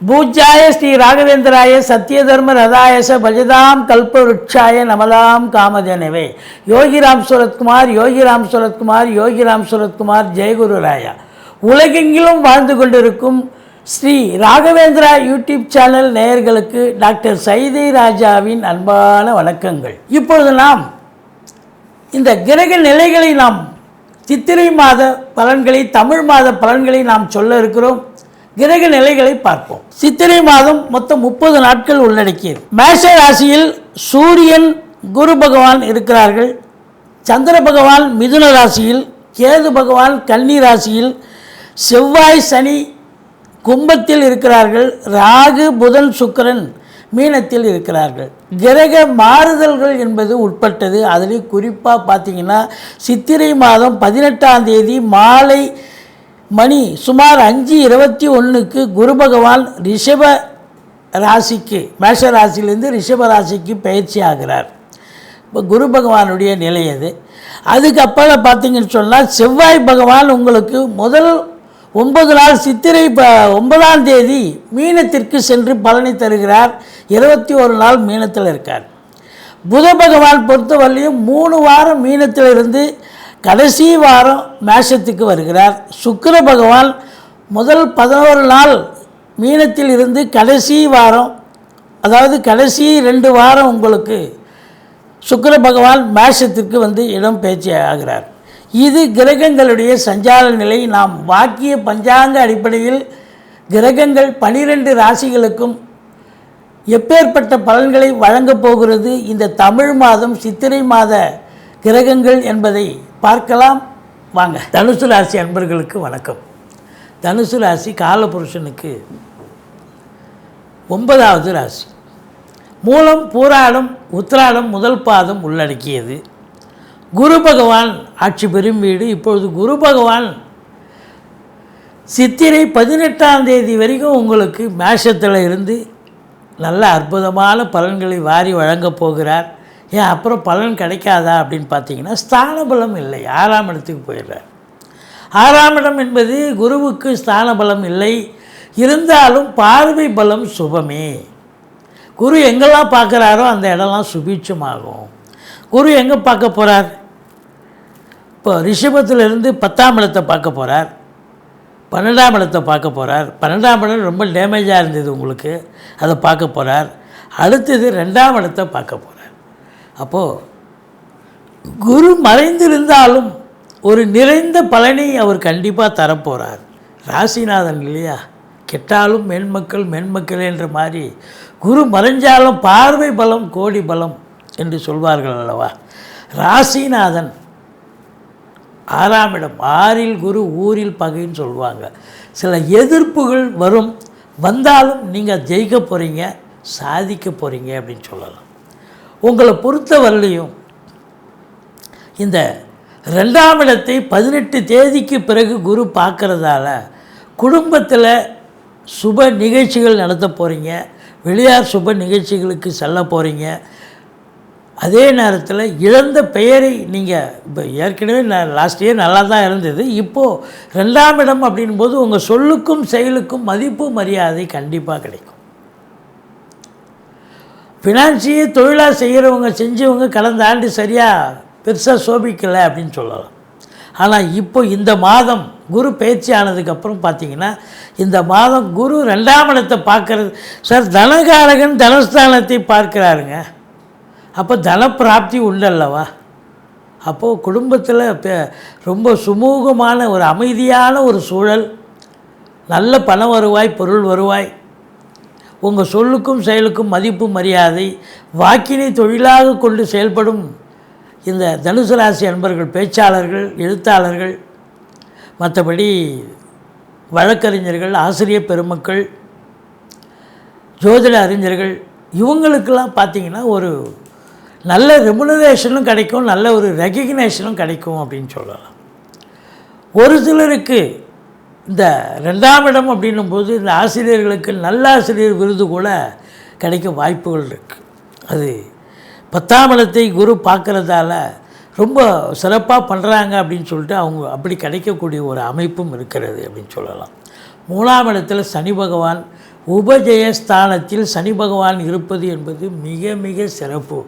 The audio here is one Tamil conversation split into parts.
பூஜ்யாய ஸ்ரீ ராகவேந்திராய சத்யதர்ம ரதாயச பஜதாம் கல்ப விருட்சாய நமதாம் காமதேனவே யோகிராம் சுரத்குமார் யோகிராம் சுரத்குமார் யோகிராம் சுரத்குமார் ஜெயகுரு ராயா. உலகெங்கிலும் வாழ்ந்து கொண்டிருக்கும் ஸ்ரீ ராகவேந்திரா யூடியூப் சேனல் நேயர்களுக்கு டாக்டர் சைதை ராஜாவின் அன்பான வணக்கங்கள். இப்பொழுது நாம் இந்த கிரக நிலைகளை நாம் சித்திரை மாத பலன்களை தமிழ் மாத பலன்களை நாம் சொல்ல இருக்கிறோம். கிரக நிலைகளை பார்ப்போம். சித்திரை மாதம் மொத்தம் முப்பது நாட்கள் உள்ளடக்கியது. மேஷ ராசியில் சூரியன் குரு பகவான் இருக்கிறார்கள். சந்திர பகவான் மிதுன ராசியில் கேது பகவான் கன்னி ராசியில் செவ்வாய் சனி கும்பத்தில் இருக்கிறார்கள். ராகு புதன் சுக்கரன் மீனத்தில் இருக்கிறார்கள். கிரக மாறுதல்கள் என்பது உட்பட்டது. அதில் குறிப்பாக பார்த்தீங்கன்னா சித்திரை மாதம் பதினெட்டாம் தேதி மாலை மணி சுமார் அஞ்சு இருபத்தி ஒன்றுக்கு குரு பகவான் ரிஷப ராசிக்கு மேஷ ராசியிலேருந்து ரிஷப ராசிக்கு பயிற்சி ஆகிறார். இப்போ குரு பகவானுடைய நிலை அது அதுக்கப்புறம் பார்த்தீங்கன்னு சொன்னால் செவ்வாய் பகவான் உங்களுக்கு முதல் ஒன்பது நாள் சித்திரை ப ஒன்பதாம் தேதி மீனத்திற்கு சென்று பலனை தருகிறார். இருபத்தி ஒரு நாள் மீனத்தில் இருக்கார். புத பகவான் பொறுத்தவரையிலையும் மூணு வாரம் மீனத்தில் இருந்து கடைசி வாரம் மேஷத்துக்கு வருகிறார். சுக்கர பகவான் முதல் பதினோரு நாள் மீனத்தில் இருந்து கடைசி வாரம் அதாவது கடைசி ரெண்டு வாரம் உங்களுக்கு சுக்கர பகவான் மேஷத்திற்கு வந்து இடம் பேச்சு ஆகிறார். இது கிரகங்களுடைய சஞ்சார நிலை. நாம் வாக்கிய பஞ்சாங்க அடிப்படையில் கிரகங்கள் பனிரெண்டு ராசிகளுக்கும் எப்பேற்பட்ட பலன்களை வழங்கப் போகிறது. இந்த தமிழ் மாதம் சித்திரை மாத கிரகங்கள் என்பதை பார்க்கலாம். வாங்க. தனுசு ராசி அன்பர்களுக்கு வணக்கம். தனுசு ராசி காலபுருஷனுக்கு ஒன்பதாவது ராசி. மூலம் பூராடம் உத்திராடம் முதல் பாதம் உள்ளடக்கியது. குரு பகவான் ஆட்சி பெறும் வீடு. இப்பொழுது குரு பகவான் சித்திரை பதினெட்டாம் தேதி வரைக்கும் உங்களுக்கு மேஷத்தில் இருந்து நல்ல அற்புதமான பலன்களை வாரி வழங்கப் போகிறார். ஏன் அப்புறம் பலன் கிடைக்காதா அப்படின்னு பார்த்தீங்கன்னா ஸ்தான பலம் இல்லை. ஆறாம் இடத்துக்கு போயிடுறார். ஆறாம் இடம் என்பது குருவுக்கு ஸ்தான பலம் இல்லை. இருந்தாலும் பார்வை பலம் சுபமே. குரு எங்கெல்லாம் பார்க்குறாரோ அந்த இடம்லாம் சுபீட்சமாகும். குரு எங்கே பார்க்க போகிறார் இப்போ ரிஷபத்திலிருந்து பத்தாம் இடத்தை பார்க்க போகிறார் பன்னெண்டாம் இடத்தை பார்க்க போகிறார் பன்னெண்டாம் இடம் ரொம்ப டேமேஜாக இருந்தது உங்களுக்கு. அதை பார்க்க போகிறார் அடுத்தது ரெண்டாம் இடத்தை பார்க்க போகிறார் அப்போது குரு மறைந்திருந்தாலும் ஒரு நிறைந்த பலனை அவர் கண்டிப்பாக தரப்போகிறார் ராசிநாதன் இல்லையா? கெட்டாலும் மென்மக்கள் மென்மக்கள் என்ற மாதிரி குரு மறைஞ்சாலும் பார்வை பலம் கோடி பலம் என்று சொல்வார்கள் அல்லவா? ராசிநாதன் ஆறாம் இடம் ஆறில் குரு ஊரில் பகைன்னு சொல்லுவாங்க சில எதிர்ப்புகள் வரும். வந்தாலும் நீங்கள் ஜெயிக்க போகிறீங்க சாதிக்க போகிறீங்க அப்படின்னு சொல்லலாம். உங்களை பொறுத்த வரலையும் இந்த ரெண்டாம் இடத்தை பதினெட்டு தேதிக்கு பிறகு குரு பார்க்குறதால குடும்பத்தில் சுப நிகழ்ச்சிகள் நடத்த போகிறீங்க வெளியார் சுப நிகழ்ச்சிகளுக்கு செல்ல போகிறீங்க அதே நேரத்தில் இழந்த பெயரை நீங்கள் இப்போ ஏற்கனவே நான் லாஸ்ட் இயர் நல்லா தான் இருந்தது. இப்போது ரெண்டாம் இடம் அப்படின் போது உங்கள் சொல்லுக்கும் செயலுக்கும் மதிப்பு மரியாதை கண்டிப்பாக கிடைக்கும். ஃபினான்சியை தொழிலாக செய்கிறவங்க செஞ்சவங்க கடந்த ஆண்டு சரியாக பெருசாக சோபிக்கலை அப்படின்னு சொல்லலாம். ஆனால் இப்போ இந்த மாதம் குரு பயிற்சி ஆனதுக்கப்புறம் பார்த்தீங்கன்னா இந்த மாதம் குரு ரெண்டாம் இடத்தை பார்க்கறது சார் தனகாரகன் தனஸ்தானத்தை பார்க்கிறாருங்க. அப்போ தனப்பிராப்தி உண்டல்லவா? அப்போது குடும்பத்தில் ரொம்ப சுமூகமான ஒரு அமைதியான ஒரு சூழல் நல்ல பண வருவாய் பொருள் வருவாய் உங்கள் சொல்லுக்கும் செயலுக்கும் மதிப்பு மரியாதை வாக்கினை தொழிலாக கொண்டு செயல்படும் இந்த தனுசு ராசி அன்பர்கள் பேச்சாளர்கள் எழுத்தாளர்கள் மற்றபடி வழக்கறிஞர்கள் ஆசிரியர் பெருமக்கள் ஜோதிட அறிஞர்கள் இவங்களுக்கெல்லாம் பார்த்தீங்கன்னா ஒரு நல்ல ரெமுனரேஷனும் கிடைக்கும் நல்ல ஒரு ரெகக்னேஷனும் கிடைக்கும் அப்படின்னு சொல்லலாம். ஒரு சிலருக்கு இந்த ரெண்டாம் இடம் அப்படின்னும் போது இந்த ஆசிரியர்களுக்கு நல்ல ஆசிரியர் விருது கூட கிடைக்க வாய்ப்புகள் இருக்குது அது பத்தாம் இடத்தை குரு பார்க்குறதால ரொம்ப சிறப்பாக பண்ணுறாங்க அப்படின்னு சொல்லிட்டு அவங்க அப்படி கிடைக்கக்கூடிய ஒரு அமைப்பும் இருக்கிறது அப்படின்னு சொல்லலாம். மூணாம் இடத்துல சனி பகவான் உபஜயஸ்தானத்தில் சனி பகவான் இருப்பது என்பது மிக மிக சிறப்பு.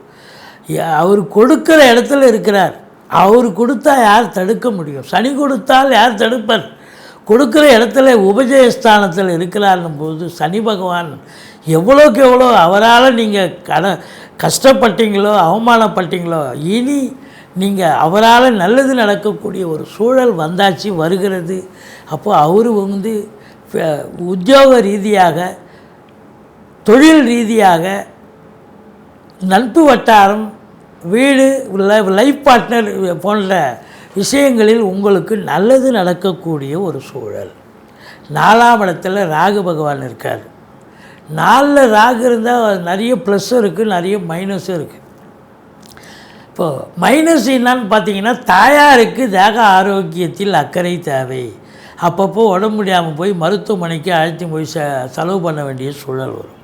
அவர் கொடுக்குற இடத்துல இருக்கிறார். அவர் கொடுத்தா யார் தடுக்க முடியும்? சனி கொடுத்தால் யார் தடுப்பர்? கொடுக்குற இடத்துல உபஜயஸ்தானத்தில் இருக்கிறார்னும் போது சனி பகவான் எவ்வளோக்கு எவ்வளோ அவரால் நீங்கள் கட கஷ்டப்பட்டீங்களோ அவமானப்பட்டீங்களோ இனி நீங்கள் அவரால் நல்லது நடக்கக்கூடிய ஒரு சூழல் வந்தாச்சு வருகிறது. அப்போ அவர் வந்து உத்தியோக ரீதியாக தொழில் ரீதியாக நட்பு வட்டாரம் வீடு லைஃப் பார்ட்னர் போன்ற விஷயங்களில் உங்களுக்கு நல்லது நடக்கக்கூடிய ஒரு சூழல். நாலாம் இடத்துல ராகு பகவான் இருக்கார். நாலில் ராகு இருந்தால் நிறைய ப்ளஸ்ஸும் இருக்குது நிறைய மைனஸும் இருக்குது இப்போது மைனஸ் என்னன்னு பார்த்தீங்கன்னா தாயாருக்கு தேக ஆரோக்கியத்தில் அக்கறை தேவை. அப்பப்போ உடம்பு முடியாமல் போய் மருத்துவமனைக்கு அழைத்து போய் ச செலவு பண்ண வேண்டிய சூழல் வரும்.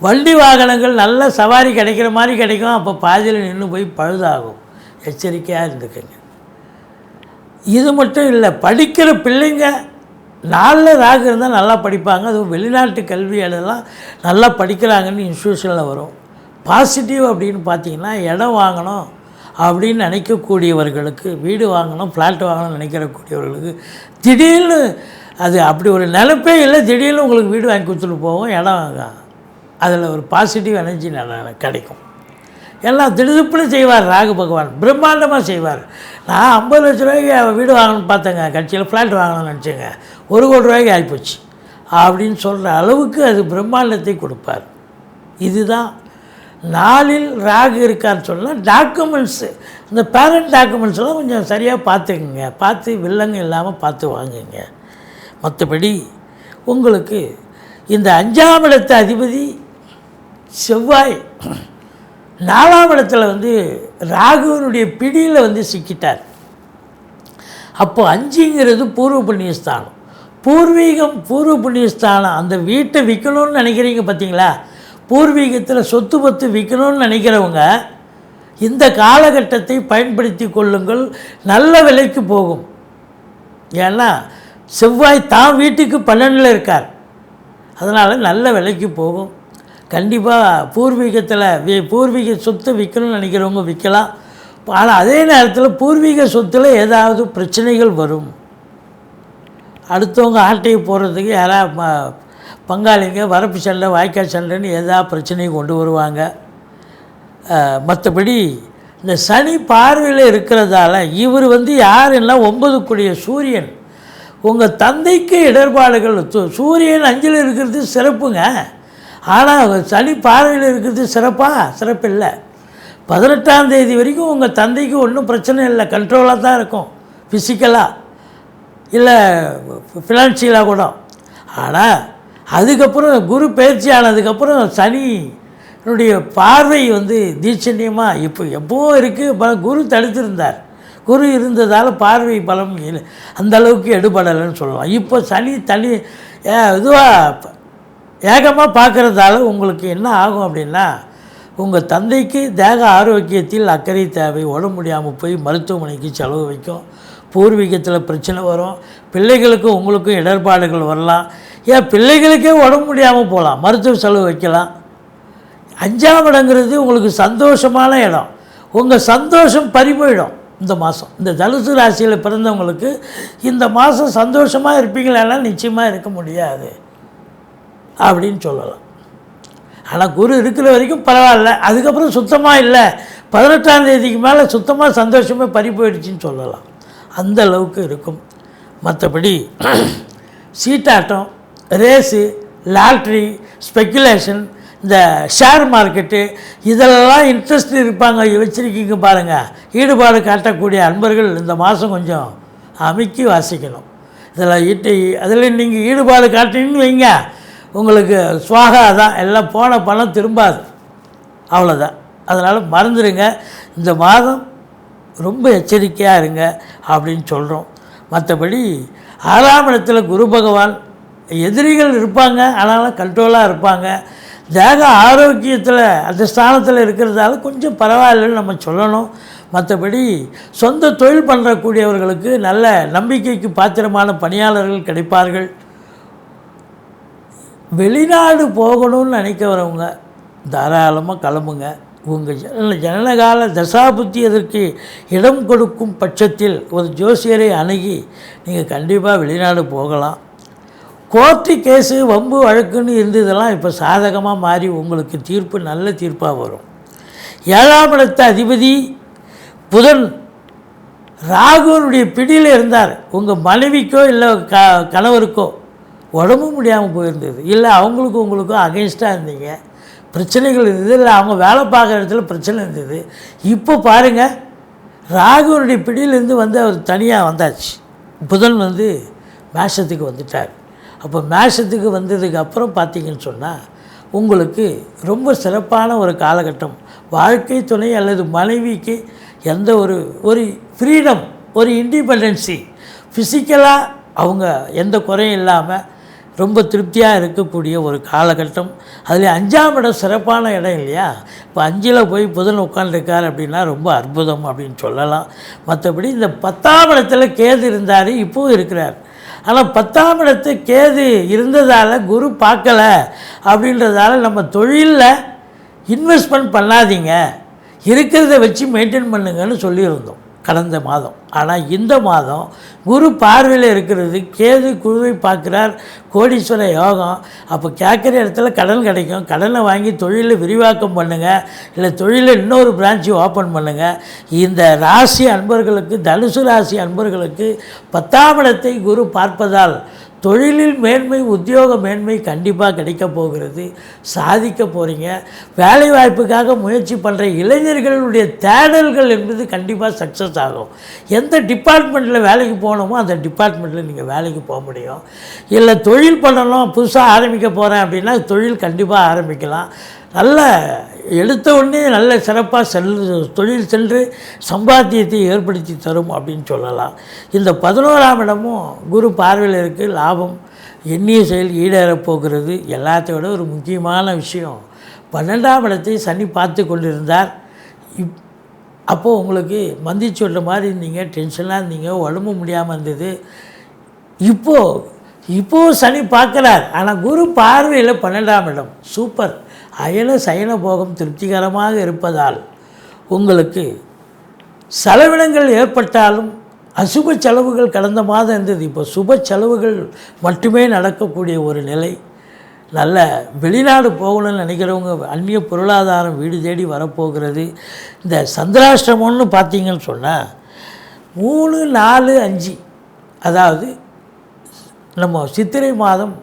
வண்டி வாகனங்கள் நல்ல சவாரி கிடைக்கிற மாதிரி கிடைக்கும். அப்போ பாதியில் நின்று போய் பழுதாகும். எச்சரிக்கையாக இருந்துக்கங்க. இது மட்டும் இல்லை படிக்கிற பிள்ளைங்க நாளில் ராகு இருந்தால் நல்லா படிப்பாங்க. அதுவும் வெளிநாட்டு கல்வி நல்லா படிக்கிறாங்கன்னு இன்ஸ்டியூஷனில் வரும். பாசிட்டிவ் அப்படின்னு பார்த்தீங்கன்னா இடம் வாங்கணும் அப்படின்னு நினைக்கக்கூடியவர்களுக்கு வீடு வாங்கணும் ஃப்ளாட் வாங்கணும்னு நினைக்கிறக்கூடியவர்களுக்கு திடீர்னு அது அப்படி ஒரு நினைப்பே இல்லை. திடீர்னு உங்களுக்கு வீடு வாங்கி கொடுத்துட்டு போவோம் இடம் அதில் ஒரு பாசிட்டிவ் எனர்ஜி நல்லா கிடைக்கும். எல்லாம் திடுதிப்புன்னு செய்வார் ராகு பகவான். பிரம்மாண்டமாக செய்வார். நான் ஐம்பது லட்ச ரூபாய்க்கு வீடு வாங்கணும்னு பார்த்தேங்க. கட்சியில் ஃப்ளாட் வாங்கணும்னு நினச்சேங்க. ஒரு கோடி ரூபாய்க்கு ஆகிப்போச்சு அப்படின்னு சொல்கிற அளவுக்கு அது பிரம்மாண்டத்தை கொடுப்பார். இதுதான். நாளில் ராகு இருக்கான்னு சொன்னால் டாக்குமெண்ட்ஸு இந்த பேரண்ட் டாக்குமெண்ட்ஸ்லாம் கொஞ்சம் சரியாக பார்த்துக்குங்க. பார்த்து வில்லங்க இல்லாமல் பார்த்து வாங்குங்க. மற்றபடி உங்களுக்கு இந்த அஞ்சாம் இடத்து அதிபதி செவ்வாய் நாலாம் இடத்துல வந்து ராகுவனுடைய பிடியில் வந்து சிக்கிட்டார். அப்போ அஞ்சுங்கிறது பூர்வ புண்ணியஸ்தானம். பூர்வீகம் பூர்வ புண்ணியஸ்தானம் அந்த வீட்டை விற்கணும்னு நினைக்கிறீங்க பார்த்தீங்களா பூர்வீகத்தில் சொத்து பத்து விற்கணும்னு நினைக்கிறவங்க இந்த காலகட்டத்தை பயன்படுத்தி கொள்ளுங்கள் நல்ல விலைக்கு போகும். ஏன்னா செவ்வாய் தான் வீட்டுக்கு பன்னெண்டில் இருக்கார். அதனால் நல்ல விலைக்கு போகும். கண்டிப்பாக பூர்வீகத்தில் வி பூர்வீக சொத்து விற்கணும்னு நினைக்கிறவங்க விற்கலாம் ஆனால் அதே நேரத்தில் பூர்வீக சொத்தில் ஏதாவது பிரச்சனைகள் வரும். அடுத்தவங்க ஆட்டையை போடுறதுக்கு யாராவது பங்காளிங்க வரப்பு சண்டை வாய்க்கால் சண்டைன்னு ஏதாவது பிரச்சனையும் கொண்டு வருவாங்க. மற்றபடி இந்த சனி பார்வையில் இருக்கிறதால இவர் வந்து யாருன்னா ஒன்பதுக்குரிய சூரியன். உங்கள் தந்தைக்கு இடர்பாடுகள் சூரியன் அஞ்சில் இருக்கிறது சிறப்புங்க. ஆனால் சனி பார்வையில் இருக்கிறது சிறப்பாக சிறப்பில்லை. பதினெட்டாம் தேதி வரைக்கும் உங்கள் தந்தைக்கு ஒன்றும் பிரச்சனை இல்லை. கண்ட்ரோலாக தான் இருக்கும். ஃபிசிக்கலாக இல்லை ஃபினான்ஷியலாக கூட. ஆனால் அதுக்கப்புறம் குரு பயிற்சி ஆனதுக்கப்புறம் சனியினுடைய பார்வை வந்து தீட்சண்யமாக இப்போ எப்போ இருக்குது குரு தடுத்திருந்தார். குரு இருந்ததால் பார்வை பலம் இல்லை. அந்த அளவுக்கு எடுபடலைன்னு சொல்லலாம் இப்போ சனி தனி இதுவாக ஏகமாக பார்க்குறதால உங்களுக்கு என்ன ஆகும் அப்படின்னா உங்கள் தந்தைக்கு தேக ஆரோக்கியத்தில் அக்கறை தேவை உடம்பு முடியாமல் போய் மருத்துவமனைக்கு செலவு வைக்கும் பூர்வீகத்தில் பிரச்சனை வரும் பிள்ளைகளுக்கும் உங்களுக்கும் இடர்பாடுகள் வரலாம். ஏன் பிள்ளைகளுக்கே உடம்பு முடியாமல் போகலாம் மருத்துவ செலவு வைக்கலாம். அஞ்சாம் இடங்கிறது உங்களுக்கு சந்தோஷமான இடம். உங்கள் சந்தோஷம் பறிபோயிடும் இந்த மாதம் இந்த தனுசு ராசியில் பிறந்தவங்களுக்கு இந்த மாதம் சந்தோஷமாக இருப்பீங்களா நிச்சயமாக இருக்க முடியாது. அப்படின்னு சொல்லலாம். ஆனால் குரு இருக்கிற வரைக்கும் பரவாயில்ல. அதுக்கப்புறம் சுத்தமாக இல்லை. பதினெட்டாம் தேதிக்கு மேலே சுத்தமாக சந்தோஷமே பறி போயிடுச்சுன்னு சொல்லலாம். அந்த அளவுக்கு இருக்கும். மற்றபடி சீட்டாட்டம் ரேஸு லாட்ரி ஸ்பெக்குலேஷன் இந்த ஷேர் மார்க்கெட்டு இதெல்லாம் இன்ட்ரெஸ்ட் இருப்பாங்க. வச்சுருக்கீங்க பாருங்கள் ஈடுபாடு காட்டக்கூடிய அன்பர்கள் இந்த மாதம் கொஞ்சம் அமைக்கி வாசிக்கணும். இதில் ஈட்டு அதில் நீங்கள் ஈடுபாடு காட்டினீங்கன்னு வைங்க. உங்களுக்கு சுவாகா தான். எல்லாம் போன பணம் திரும்பாது. அவ்வளோதான் அதனால் மறந்துடுங்க இந்த மாதம் ரொம்ப எச்சரிக்கையாக இருங்க அப்படின்னு சொல்கிறோம் மற்றபடி ஆறாம் இடத்துல குரு பகவான் எதிரிகள் இருப்பாங்க. ஆனாலும் கண்ட்ரோலாக இருப்பாங்க. தேக ஆரோக்கியத்தில் அந்த ஸ்தானத்தில் இருக்கிறதால கொஞ்சம் பரவாயில்லைன்னு நம்ம சொல்லணும். மற்றபடி சொந்த தொழில் பண்ணுறக்கூடியவர்களுக்கு நல்ல நம்பிக்கைக்கு பாத்திரமான பணியாளர்கள் கிடைப்பார்கள். வெளிநாடு போகணும்னு நினைக்கிறவங்க தாராளமாக கிளம்புங்க. உங்கள் ஜன ஜனனகால தசாபுத்தி அதற்கு இடம் கொடுக்கும் பட்சத்தில் ஒரு ஜோசியரை அணுகி நீங்கள் கண்டிப்பாக வெளிநாடு போகலாம். கோர்ட்டு கேஸு வம்பு வழக்குன்னு இருந்ததெல்லாம் இப்போ சாதகமாக மாறி உங்களுக்கு தீர்ப்பு நல்ல தீர்ப்பாக வரும். ஏழாம் இடத்த அதிபதி புதன் ராகுவனுடைய பிடியில் இருந்தார். உங்கள் மனைவிக்கோ இல்லை க கணவருக்கோ உடம்பு முடியாமல் போயிருந்தது. இல்லை அவங்களுக்கும் உங்களுக்கும் அகைன்ஸ்டாக இருந்தீங்க. பிரச்சனைகள் இருந்தது. இல்லை அவங்க வேலை பார்க்குற இடத்துல பிரச்சனை இருந்தது. இப்போ பாருங்கள் ராகுவனுடைய பிடியிலேருந்து வந்து அவர் தனியாக வந்தாச்சு. புதன் வந்து மேஷத்துக்கு வந்துட்டார். அப்போ மேஷத்துக்கு வந்ததுக்கு அப்புறம் பார்த்தீங்கன்னு சொன்னால் உங்களுக்கு ரொம்ப சிறப்பான ஒரு காலகட்டம். வாழ்க்கை துணை அல்லது மனைவிக்கு எந்த ஒரு ஒரு ஃப்ரீடம் ஒரு இண்டிபெண்டன்சி ஃபிசிக்கலாக அவங்க எந்த குறையும் இல்லாமல் ரொம்ப திருப்தியாக இருக்கக்கூடிய ஒரு காலகட்டம். அதில் அஞ்சாம் இடம் சிறப்பான இடம் இல்லையா? இப்போ அஞ்சில் போய் புதன் உட்காந்துருக்கார் அப்படின்னா ரொம்ப அற்புதம் அப்படின்னு சொல்லலாம். மற்றபடி இந்த பத்தாம் இடத்துல கேது இருந்தார் இப்போவும் இருக்கிறார். ஆனால் பத்தாம் இடத்து கேது இருந்ததால் குரு பார்க்கல அப்படின்றதால நம்ம தொழிலில் இன்வெஸ்ட்மெண்ட் பண்ணாதீங்க. இருக்கிறத வச்சு மெயின்டைன் பண்ணுங்கன்னு சொல்லியிருந்தோம். கடந்த மாதம். ஆனால் இந்த மாதம் குரு பார்வையில் இருக்கிறது கேது குருவை பார்க்குறார் கோடீஸ்வர யோகம். அப்போ கேட்குற இடத்துல கடன் கிடைக்கும். கடனை வாங்கி தொழிலை விரிவாக்கம் பண்ணுங்கள் இல்லை தொழிலை இன்னொரு பிரான்ச்சு ஓப்பன் பண்ணுங்கள் இந்த ராசி அன்பர்களுக்கு தனுசு ராசி அன்பர்களுக்கு பத்தாம் இடத்தை குரு பார்ப்பதால் தொழிலில் மேன்மை உத்தியோக மேன்மை கண்டிப்பாக கிடைக்க போகிறது. சாதிக்க போகிறீங்க வேலை வாய்ப்புக்காக முயற்சி பண்ணுற இளைஞர்களுடைய தேடல்கள் என்பது கண்டிப்பாக சக்ஸஸ் ஆகும். எந்த டிபார்ட்மெண்ட்டில் வேலைக்கு போகணுமோ அந்த டிபார்ட்மெண்ட்டில் நீங்கள் வேலைக்கு போக முடியும். இல்லை தொழில் பண்ணணும் புதுசாக ஆரம்பிக்க போகிறேன் அப்படின்னா தொழில் கண்டிப்பாக ஆரம்பிக்கலாம். நல்ல எடுத்த உடனே நல்ல சிறப்பாக செல் தொழில் சென்று சம்பாத்தியத்தை ஏற்படுத்தி தரும் அப்படின்னு சொல்லலாம். இந்த பதினோராம் இடமும் குரு பார்வையில் இருக்குது லாபம் எண்ணிய செயல் ஈடேறப் போகிறது. எல்லாத்தை விட ஒரு முக்கியமான விஷயம். பன்னெண்டாம் இடத்தை சனி பார்த்து கொண்டிருந்தார். இப் அப்போது உங்களுக்கு மந்தி சொல்கிற மாதிரி இருந்தீங்க டென்ஷனாக இருந்தீங்க. உடம்பு முடியாமல் இருந்தது. இப்போது இப்போது சனி பார்க்குறார். ஆனால் குரு பார்வையில் பன்னெண்டாம் இடம். சூப்பர். அயன சயன போகம் திருப்திகரமாக இருப்பதால் உங்களுக்கு செலவினங்கள் ஏற்பட்டாலும் அசுப செலவுகள் கடந்த மாதம் இருந்தது. இப்போ சுப செலவுகள் மட்டுமே நடக்கக்கூடிய ஒரு நிலை. நல்ல வெளிநாடு போகணும்னு நினைக்கிறவங்க அந்நிய பொருளாதாரம் வீடு தேடி வரப்போகிறது. இந்த சந்திராஷ்டிரமம்னு பார்த்தீங்கன்னு சொன்னால் மூணு நாலு அஞ்சு அதாவது நம்ம சித்திரை மாதம்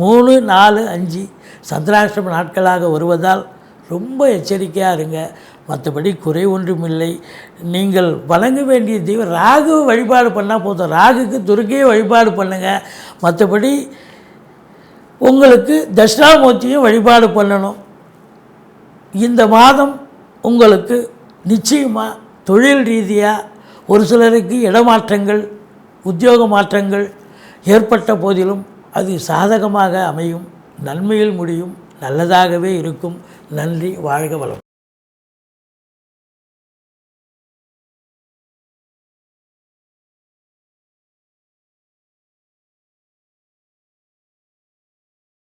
மூணு நாலு அஞ்சு சந்திராஷ்டம நாட்களாக வருவதால் ரொம்ப எச்சரிக்கையாக இருங்க. மற்றபடி குறை ஒன்றும் இல்லை நீங்கள் வழங்க வேண்டிய தெய்வம் ராகு வழிபாடு பண்ணால் போதும். ராகுக்கு துர்க்கையை வழிபாடு பண்ணுங்கள் மற்றபடி உங்களுக்கு தட்சிணாமூர்த்தியும் வழிபாடு பண்ணணும். இந்த மாதம் உங்களுக்கு நிச்சயமாக தொழில் ரீதியாக ஒரு சிலருக்கு இடமாற்றங்கள் உத்தியோக மாற்றங்கள் ஏற்பட்ட போதிலும் அது சாதகமாக அமையும். நன்மையில் முடியும் நல்லதாகவே இருக்கும். நன்றி வாழ்க வளம்